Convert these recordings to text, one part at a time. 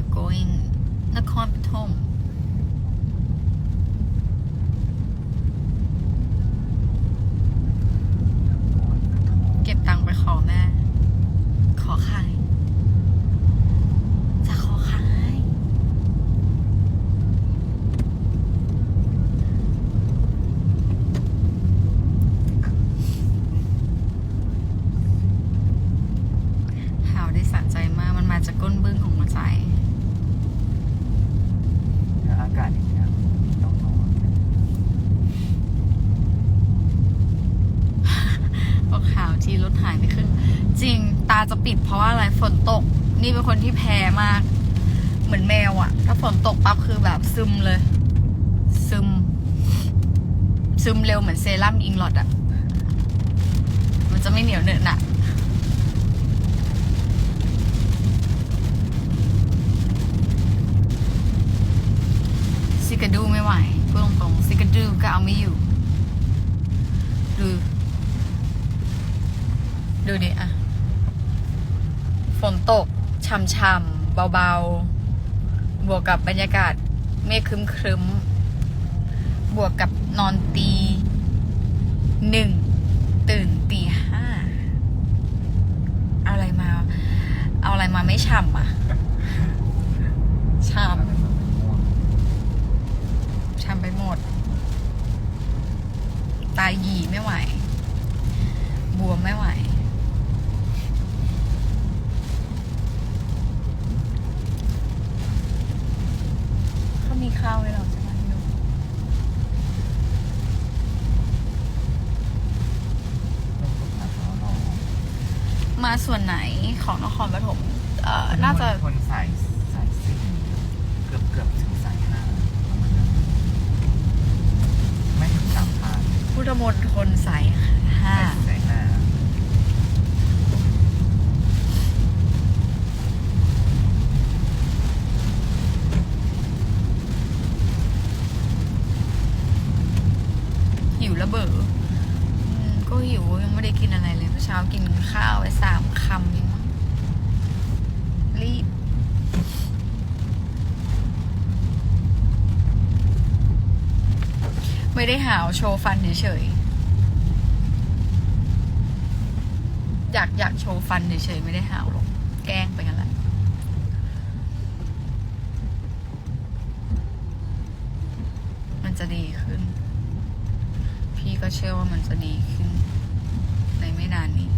Where you going นครปฐมเก็บตังค์ไปขอแม่ ขอใครจะขอใครหาวได้สะใจมาก มันมาจากก้นบึ้งของหัวใจ แล้วอากาศอย่างเงี้ยต้องนอน บอกข่าวที่รถหายไปครึ่งจริง ตาจะปิดเพราะว่าอะไรฝนตก นี่เป็นคนที่แพ้มาก เหมือนแมวอะถ้าฝนตกปั๊บคือแบบซึมเลย ซึม ซึมเร็วเหมือนเซรั่มอิงลอดอะมันจะไม่เหนียวเหนอะหนะซิกาดูไม่ไหวพูดตรงๆซิกาดูก็เอาไม่อยู่ ดู ดูดิอะ ฝนตกช่ำๆเบาๆ บวกกับบรรยากาศเมฆครึ้มๆ บวกกับนอนตีหนึ่งตื่นตีห้า เอาอะไรมา เอาอะไรมาไม่ช่ำอะ ช่ อะไรมันม่วงำช่ำไปหมด ตาหยีไม่ไหว บวมไม่ไหว เขามีข้าวให้เราใช่ไหมพี่นุ๊ก ต้องฝึกหัดแล้วเนาะ มา ส่วนไหนของนครปฐมเอ่อน่าจะคนสายสายสี่เกือบเกือบถึงสายห้าประมาณนั้นไม่ถึงสามพันพุทธมณฑลสายห้า สายห้า หิวระเบิดอืมก็หิวยังไม่ได้กินอะไร เช้ากินข้าวไปสามคำเองรีบไม่ได้หาวโชว์ฟันเฉยๆ อยากอยากโชว์ฟันเฉยๆ ไม่ได้หาวหรอก แกล้งไปกันแหละมันจะดีขึ้น พี่ก็เชื่อว่ามันจะดีขึ้น ในไม่นานนี้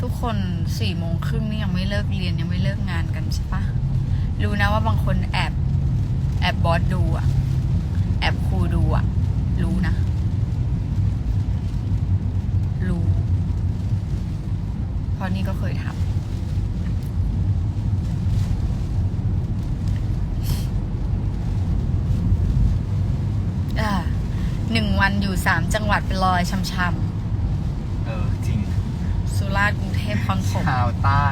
ทุกคนสี่โมงครึ่งนี่ยังไม่เลิกเรียนยังไม่เลิกงานกันใช่ปะรู้นะว่าบางคนแอบแอบบอสดูอะแอบครูดูอะรู้นะ รู้เพราะนี่ก็เคยทำอ่า หนึ่งวันอยู่สามจังหวัดเป็นรอยช้ำเออจริงๆสุราษฎร์กรุงเทพคอนถมชาวใต้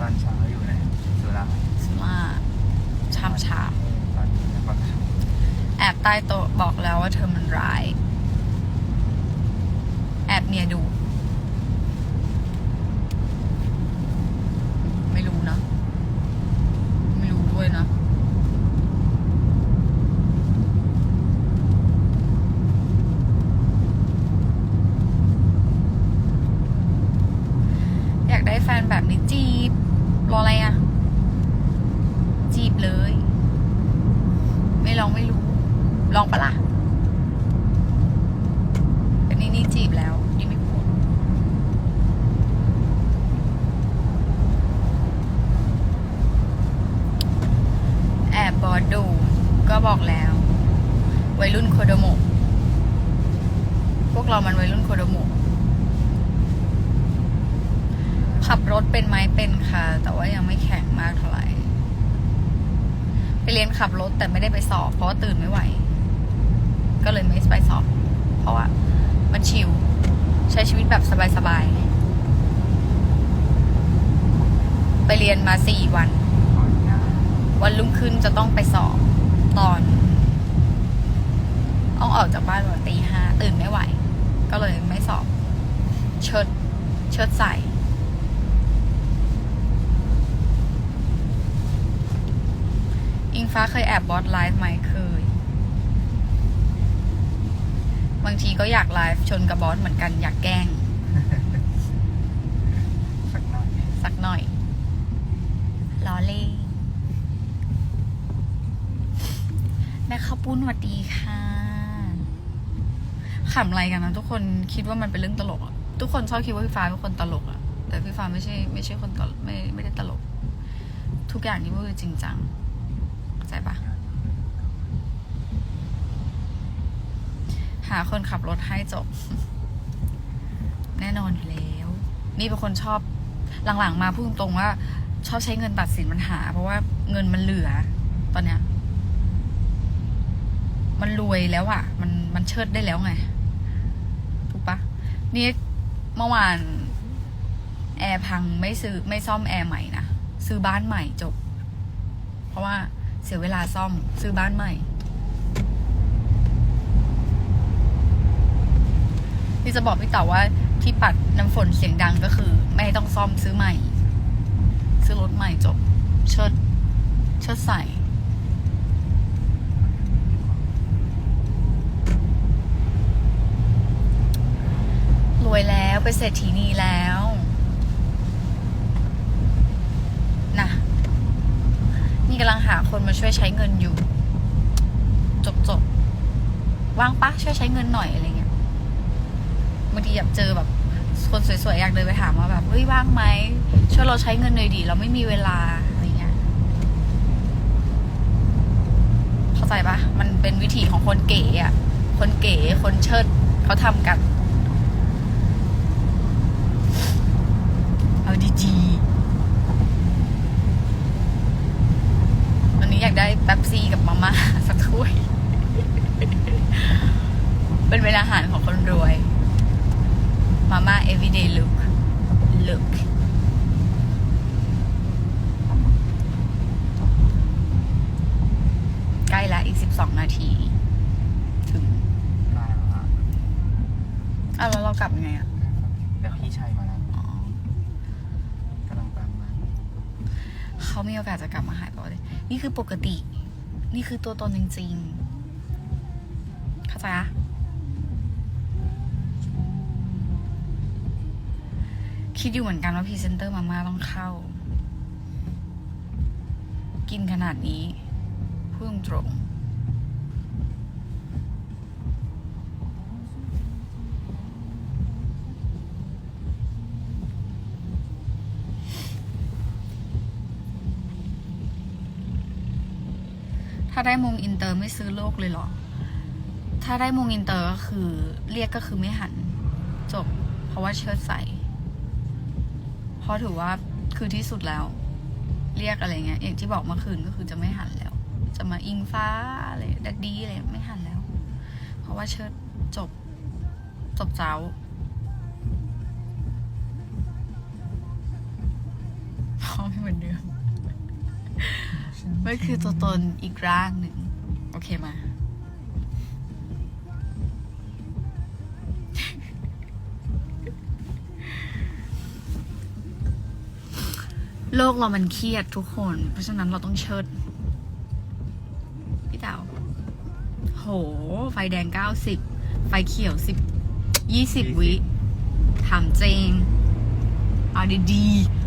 ตอนเช้าอยู่ไหนสุราษฎร์สุราษฎร์ช้ำช้ตอนนี้นครปฐมำแอบใต้โต๊ะบอกแล้วว่าเธอมันร้าย แอบเมียดู ไม่รู้นะ ไม่รู้ด้วยนะ อยากได้แฟนแบบนี้จีบ รออะไรอะ จีบเลย เลองปะล่ะเป็นนี่นี่จีบแล้วนี่ไม่พูด แอบบอดดู ก็บอกแล้ว วัย รุ่นโคโดโมพวกเรามันวัยรุ่นโคโดโมขับรถเป็นไหมเป็นค่ะ แต่ว่ายังไม่แข็งมากเท่าไหร่ ไปเรียนขับรถแต่ไม่ได้ไปสอบ เพราะว่าตื่นไม่ไหว ก็เลยไม่ไปสอบ เพราะว่า มันชิลใช้ชีวิตแบบสบายๆ ไปเรียนมาสี่วัน วันรุ่งขึ้นจะต้องไปสอบตอน ต้องออกจากบ้านวันตีห้าตื่นไม่ไหว ก็เลยไม่สอบ เชิด เชิดใส่อิงฟ้าเคยแอบบอสไลฟ์ไหมเคย บางทีก็อยากไลฟ์ชนกับบอสเหมือนกันอยากแกล้ง สักหน่อยสักหน่อยล้อเล่นแม่ข้าวปุ้นสวัสดีค่ะ ขำอะไรกันนะทุกคนคิดว่ามันเป็นเรื่องตลกอะทุกคนชอบคิดว่าพี่ฟ้าเป็นคนตลกอะแต่พี่ฟ้าไม่ใช่ไม่ใช่คนตลกไม่ไม่ได้ตลก ทุกอย่างที่พูดคือจริงจังเข้าใจปะหาคนขับรถให้จบ แน่นอนอยู่แล้ว นี่เป็นคนชอบหลังๆ มาพูดตรงๆว่า ชอบใช้เงินตัดสินปัญหา เพราะว่าเงินมันเหลือ ตอนเนี้ยมันรวยแล้วอะ่ะ มันมันเชิดได้แล้วไง นี่เมื่อวานแอร์พังไม่ซื้อไม่ซ่อมแอร์ใหม่นะซื้อบ้านใหม่จบ เพราะว่าเสียเวลาซ่อมซื้อบ้านใหม่ที่จะบอกพี่เต๋าว่าที่ปัดน้ำฝนเสียงดังก็คือ ไม่ต้องซ่อมซื้อใหม่ ซื้อรถใหม่จบ เชิด เชิดใส่ ร วยแล้วเป็นเศรษฐีนีแล้วนะนี่กำลังหาคนมาช่วยใช้เงินอยู่ จบจบว่างปะช่วยใช้เงินหน่อยอะไรเงี้ยบางทีอยากเจอแบบ คนสวยๆอยากเดินไปถามว่าแบบเฮ้ยว่างไหมช่วยเราใช้เงินหน่อยดิเราไม่มีเวลาอะไรเงี้ยเข้าใจปะมันเป็นวิธีของคนเก๋อะคนเก๋คนเชิดเขาทำกัน เอาดีๆวันนี้อยากได้แป๊บซี่กับมาม่าสักถ้วย เป็นเวลาอาหารของคนรวย มาม่า everyday look look ใกล้ละอีก12นาที ถึงมาละอ้าวแล้วเรากลับยังไงอะ เดี๋ยวพี่ชัยมาแล้ว อ๋อกำลังตามมา เขามีโอกาสจะกลับมาหายปเลยนี่คือปกติ นี่คือตัวตนจริงๆ เข้าใจอะคิดอยู่เหมือนกันว่าพรีเซนเตอร์มาม่าต้องเข้า กินขนาดนี้พึ่งตรง ถ้าได้มงอินเตอร์ไม่ซื้อโลกเลยเหรอ ถ้าได้มงอินเตอร์ก็คือ เรียกก็คือไม่หัน จบ เพราะว่าเชิดใส่ เพราะถือว่าคือที่สุดแล้ว เรียกอะไรเงี้ยอย่างที่บอกเมื่อคืนก็คือจะไม่หันแล้ว จะมาอิงฟ้าอะไรดัดดีอะไรไม่หันแล้ว เพราะว่าเชิดจบ จบเจ้าพอไม่เหมือนเดิม มันคือตัวตนอีกร่างหนึ่ง โอเคมา โลกเรามันเครียดทุกคน เพราะฉะนั้นเราต้องเชิด พี่เต๋าโห ไฟแดงเก้าสิบ ไฟเขียวสิบ ยี่สิบวิถามจริงเอาดีๆ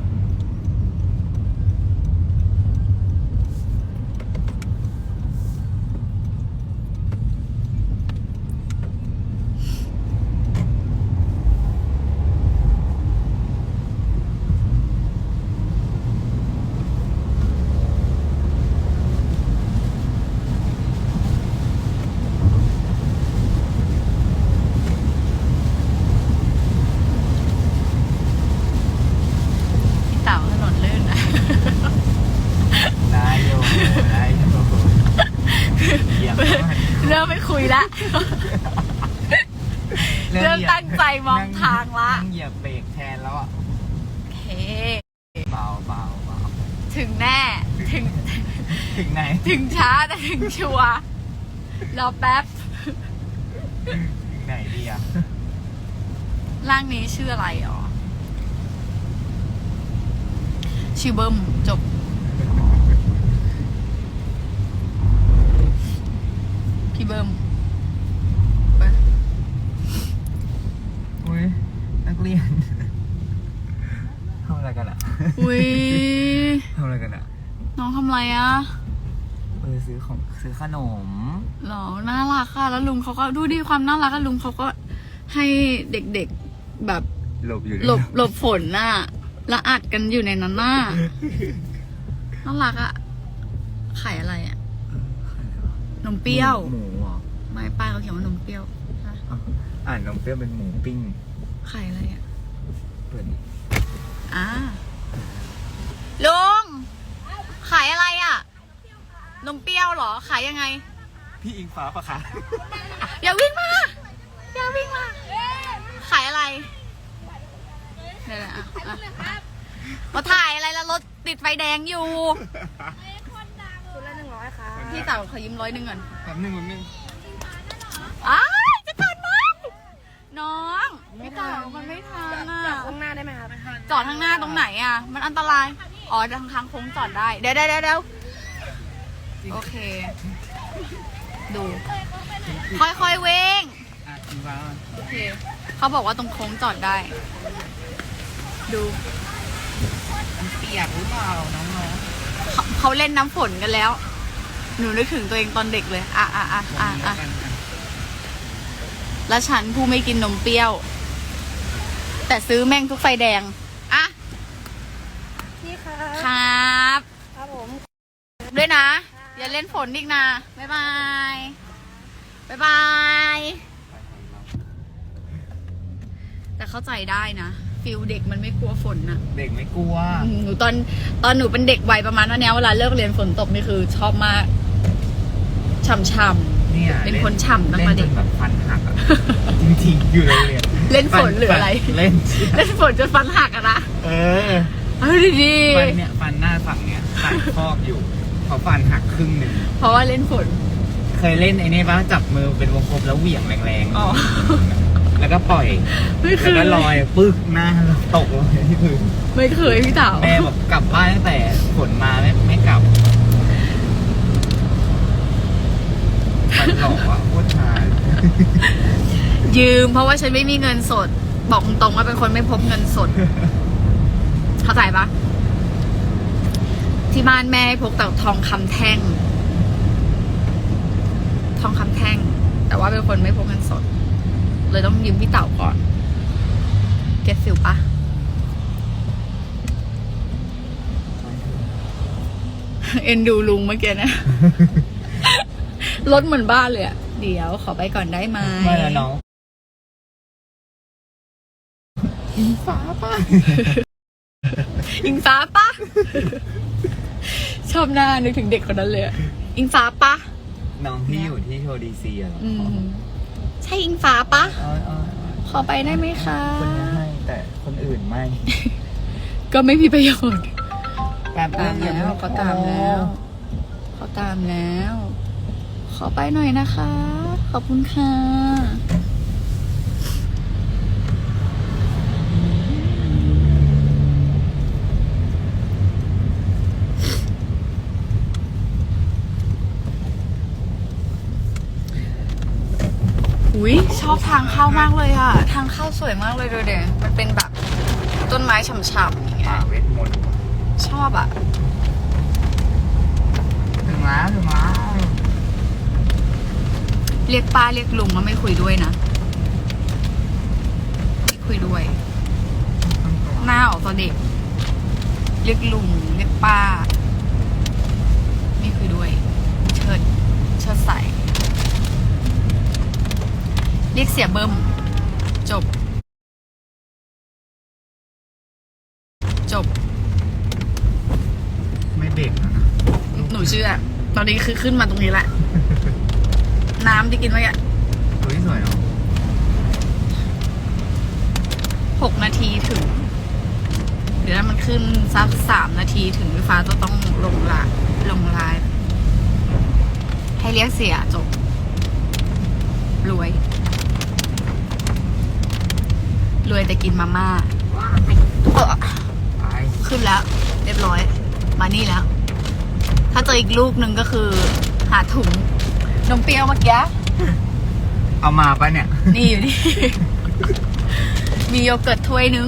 ริ่มไม่คุยละ เริ่มตั้งใจมองทางละ นั่งเหยียบเบรกแทนแล้วอะ โอเค เบาเบาเบา ถึงแน่ ถึง ถึงไหน ถึงช้าแต่ ถึงชัวร์รอแป๊บถึงไหนดีอะร่างนี้ชื่ออะไรอ๋อชื่อเบิ้มจบ พี่เบิ้มไปอุ้ยนักเรียนทำอะไรกันอะ อุ้ยทำอะไรกันอะ น้องทำอะไรอะเออซื้อของซื้อขนม หรอ น่ารักอะแล้วลุงเขาก็ดูดิความน่ารักอะลุงเขาก็ให้เด็กๆแบบหลบอยู่หลบหลบฝนน่ะแล้วอัดกันอยู่ในนั้นน่ะน่ารักอะไข่อะไรอะนมเปรี้ยว หมูเหรอไม่ป้ายเขาเขียนว่านมเปรี้ยวอ้าวอ่านนมเปรี้ยวเป็นหมูปิ้งไข่อะไรอะเปิดดิอ่าลุงขายอะไรอะ นมเปรี้ยวเหรอ ขายยังไง พี่อิงฟ้าปะคะอย่าวิ่งมา อย่าวิ่งมา ขายอะไรเดี๋ยวๆอะอะมาถ่ายอะไรแล้วรถติดไฟแดงอยู่ ชุดละหนึ่งร้อยค่ะ พี่เต่าขอยืมร้อยหนึ่งก่อน แป๊บนึงแป๊บนึงอ้ายจะทันไหมน้องพี่เต่ามันไม่ทันอะ ข้างหน้าได้ไหมครับ จอดข้างหน้าตรงไหนอะ มันอันตราย อ๋อทางทางโค้งจอดได้ เดี๋ยวเดี๋ยวเดี๋ยวเดี๋ยว โอเค ดู ค่อยๆเว้งอะอิงฟ้าโอเค เขาบอกว่าตรงโค้งจอดได้ ดูมันเปียกหรือเปล่าน้องเขาเขาเล่นน้ำฝนกันแล้ว หนูนึกถึงตัวเองตอนเด็กเลย อะอะอะๆอะวันนี้อะแล้วกันอะแล้วฉันผู้ไม่กินนมเปรี้ยว แต่ซื้อแม่งทุกไฟแดง อะ พี่คะครับ ครับผม ด้วยนะ อย่าเล่นฝนอีกนะบ๊ายบายบ๊ายบายแต่เข้าใจได้นะฟิลเด็กมันไม่กลัวฝนนะเด็กไม่กลัว อืมหนูตอนตอนหนูเป็นเด็กวัยประมาณนั้นเนี้ยเวลาเลิกเรียนฝนตกนี่คือชอบมากช่ำ เนี่ยเป็นคนฉ่ำตั้งแต่เด็ก ล่นจนแบบฟันหักอะจริงๆอยู่โรงเรียนเล่นฝนหรืออะไร เล่นๆเล่นฝนจนฟันหักอะนะเออ เอาดีฟันเนี่ยฟันหน้าฝั่งเนี่ยใส่ครอบอยู่ เขาฟันหักครึ่งหนึ่งๆเพราะว่าเล่นฝน เคยเล่นไอ้นี่ปะจับมือเป็นวงกลมแล้วเหวี่ยงแรงอ๋อ ๆ แล้วก็ปล่อยไม่เคแล้วยก็ลอยปึ๊กหน้าตกลงไปที่พื้นไม่เคยพี่เต๋าแม่บอกกลับบ้านตั้งแต่ฝนมาไม่ไม่กลับฟันหลอกอะโคตรชายืม เพราะว่าฉันไม่มีเงินสด บอกตรงๆว่าเป็นคนไม่พบเงินสด เข้าใจปะ ที่บ้านแม่ให้พกแต่ทองคำแท่ง ทองคำแท่ง แต่ว่าเป็นคนไม่พกเงินสด เลยต้องยืมพี่เต่าก่อน เก็ตฟิลปะเอ็นดูลุงเมื่อกี้นะ รถเหมือนบ้านเลยอะเดี๋ยวขอไปก่อนได้ไหมไม่แล้วน้องอิงฟ้าป่ะ อิงฟ้าปะ ชอบหน้านึกถึงเด็กคนนั้นเลยอะอิงฟ้าปะน้องที่อยู่ที่โชว์ดีซีอะเหรออืมใช่อิงฟ้าปะอ๋ออ๋อขอไปได้ไหมคะ คนนี้ให้แต่คนอื่นไม่ก็ไม่มีประโยชน์ แบบตามแล้วเขาตามแล้วเขาตามแล้ว ขอไปหน่อยนะคะ ขอบคุณค่ะ ยชอบทางเข้ามากเลยอะทางเข้าสวยมากเลยดูเด็มันเป็นแบบต้นไม้ฉ่ำๆอย่างเงี้ป่ายเวทมนต์ชอบอะถึงแล้วถึงแล้วเรียกป้าเรียกลุงแล้วไม่คุยด้วยนะไม่คุยด้วย หน้าออกตอนเด็ก เรียกลุงเรียกป้า ไม่คุยด้วย เชิดเชิดใส่ เรียกเสียเบิ้มจบ จบ ไม่เบรกแล้วนะหนูเชื่อ ตอนนี้คือขึ้นมาตรงนี้แหละ น้ำที่กินเมื่อกี้อุ้ยสวยเนาะหกนาทีถึง เดี๋ยวถ้ามันขึ้นสักสามนาทีถึงพี่ฟ้าจะต้องลงละลงไลฟ์ให้เรียกเสียจบ รวย รวยแต่กินมาม่าเออไปขึ้นแล้ว เรียบร้อย มานี่แล้ว ถ้าเจออีกลูกหนึ่งก็คือ หาถุงนมเปรี้ยวเมื่อกี้เอามาปะเนี่ย นี่อยู่นี่ มีโยเกิร์ตถ้วยนึง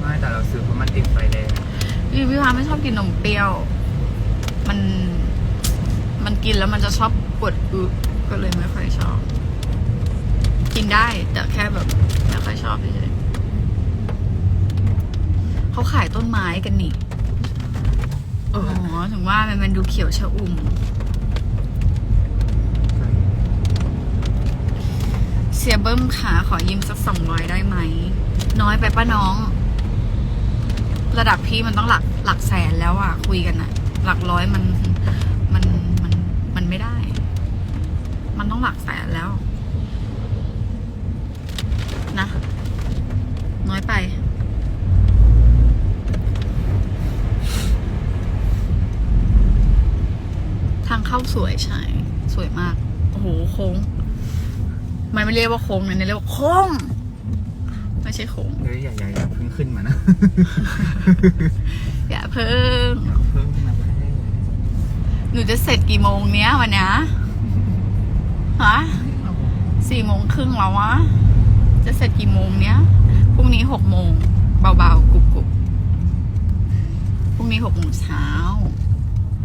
ไม่แต่เราซื้อเพราะมันติดไฟแดงพี่พี่พาไม่ชอบกินนมเปรี้ยว มัน มันกินแล้วมันจะชอบปวดอึก็เลยไม่ค่อยชอบ กินได้ แต่แค่แบบไม่ค่อยชอบเฉยๆเขาขายต้นไม้กันนี่อ๋อถึงว่ามันมันดูเขียวชะอุ่ม เสียเบิ้มขาขอยืมสักสองร้อยได้ไหม น้อยไปป้าน้อง ระดับพี่มันต้องหลักหลักแสนแล้วอะคุยกันอะหลักร้อยมันมันมันมันไม่ได้ มันต้องหลักแสนแล้ว นะ น้อยไป ทางเข้าสวยใช่ สวยมาก โอ้โหโค้ง มันไม่เรียกว่าโค้งนะเนี่ยเรียกว่าโค้ง ไม่ใช่โค้ง เฮ้ยอย่าอย่าอย่าเพิ่งขึ้นมานะ อย่าเพิ่งอย่าเพิ่งมาแค่หนูจะเสร็จกี่โมงเนี้ยวันเนี้ยฮะ สี่โมงครึ่งแล้ววะ จะเสร็จกี่โมงเนี้ย พรุ่งนี้หกโมงเบาๆกรุบๆพรุ่งนี้หกโมงเช้า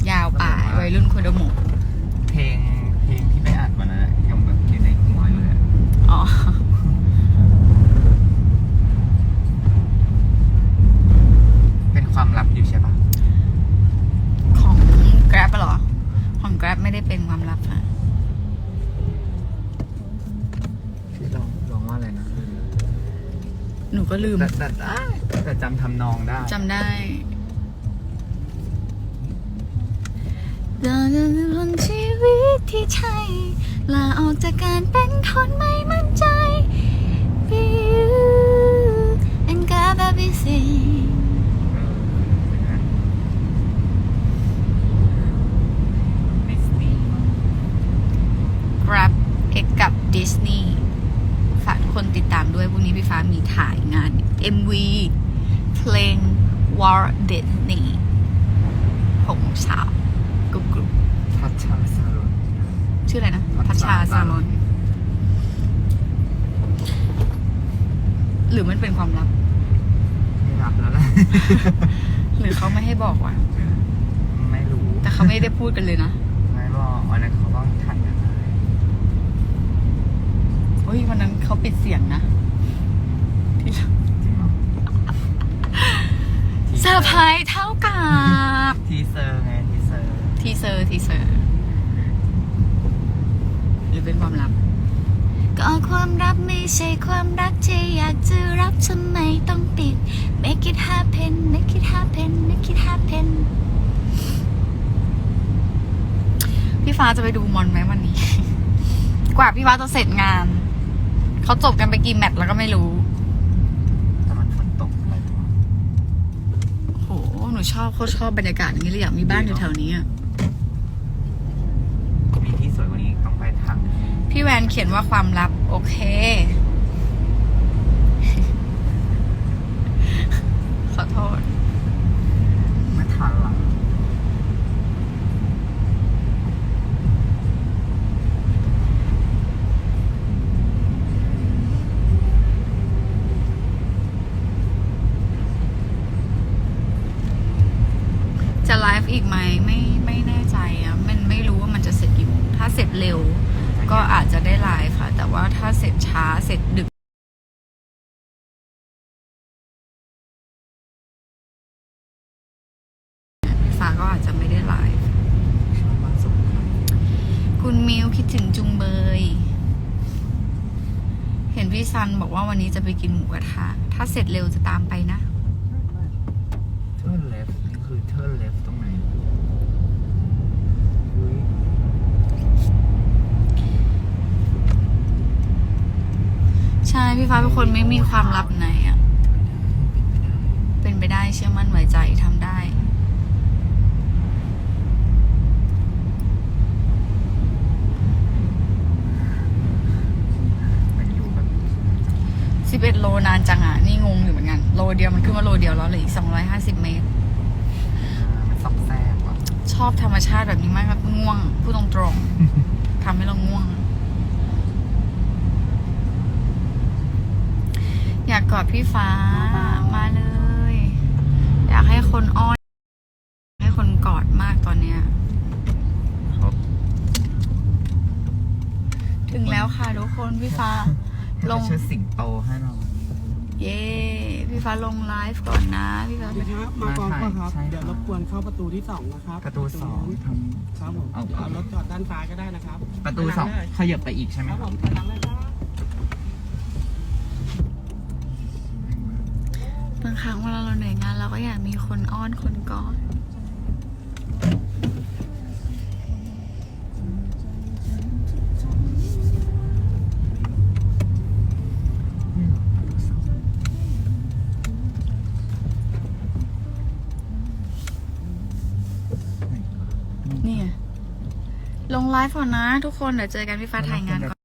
ยาวป่ายวัยรุ่นโคนดโมงเพลงเพลงที่ไปอัดวันนั้นอะยังแบบอยู่ในหัวอยู่เลยอะอ๋อ เป็นความลับอยู่ใช่ปะของ Grab อะเหรอ ของ Grab ไม่ได้เป็นความลับค่ะ หนูก็ลืมแต่แต่แต่แต่จำทำนองได้จำได้เดินบนชีวิตที่ใช่ลาออกจากการเป็นคนไม่มั่นใจ Be you and grab everything เออเป็นไงดิสนีย์ คนติดตามด้วยพรุ่งนี้พี่ฟ้ามีถ่ายงาน MV เพลง War Disney หกโมงเช้ากรุบกรุบทัชชาซารุนชื่ออะไรนะ พัพัชชชาชาซาลอนหรือมันเป็นความลับ ไม่รับแล้วแหละหรือเขาไม่ให้บอกว่ะ ไม่รู้ แต่เขาไม่ได้พูดกันเลยนะ ไม่บอกวันนั้นเขาต้องถ่ายงานอะไรเฮ้ยวันนั้นเขาปิดเสียงนะที่จริงเหรอเซอร์ไพรส์เท่ากับทีเซอร์ไงทีเซอร์ทีเซอร์ทีเซอร์หรือเป็นความลับ ก็ความลับไม่ใช่ความรักที่อยากจะรับทำไมต้องปิด make it happen make it happen make it happen พี่ฟ้าจะไปดูมอนไหมวันนี้ กว่าพี่ฟ้าจะเสร็จงาน เขาจบกันไปกี่แมตช์แล้วก็ไม่รู้ แต่มันฝนตกอะไรตัวโห หนูชอบโคตรชอบบรรยากาศอย่างนี้เลยอยากมีบ้านอยู่แถวนี้อะมีที่สวยกว่านี้ต้องไปทางพี่แวนเขียนว่าความลับ โอเค ขอโทษ เร็จเร็ว ก็อาจจะได้ไลฟ์ค่ะ แต่ว่าถ้าเสร็จช้าเสร็จดึกฟ้าก็อาจจะไม่ได้ไลฟ์ชอบบ้านสงขลาคุณมิวคิดถึงจุงเบย เห็นพี่ซันบอกว่าวันนี้จะไปกินหมูกระทะถ้าเสร็จเร็วจะตามไปนะ เทิร์นเลฟนี่คือเทิร์นเลฟตรงไหนอุ้ย พี่ฟ้าเป็นคนไม่มีความลับไหนอะเป็นไปได้เชื่อมั่นไว้ใจทำได้มันอยู่แบบสิบเอ็ดโลนานจังอะ นี่งงอยู่เหมือนกัน โลเดียวมันขึ้นมาโลเดียวแล้วเหลืออีกสองร้อยห้าสิบเมตรมันซอกแซกว่ะชอบธรรมชาติแบบนี้มากครับง่วง พูดตรงๆทำให้เราง่วง อยากกอดพี่ฟ้ามาเลย อยากให้คนอ้อนให้คนกอดมากตอนเนี้ยครับถึงแล้วค่ะทุกคนพี่ฟ้า ลงชื่อสิงโตให้เราเย้พี่ฟ้าลงไลฟ์ก่อนนะพี่ฟ้าสวัสดีครับมาก่อนป่ะครับใช่ครับ เดี๋ยวรบกวนเข้าประตูที่สองนะครับ ประตูสองทครับผมเอาเดี๋ยวเอารถจอดด้านซ้ายก็ได้นะครับำประตูสองไปหลัเลยขยับไปอีกใช่ไหมครับคผรับมไปหลังเลยครับ บางครั้งเวลาเราเหนื่อยงานเราก็อยากมีคนอ้อนคนกอดนี่ไงลงไลฟ์ก่อนนะ ทุกคนเดี๋ยวเจอกันพี่ฟ้าถ่ายงานก่อน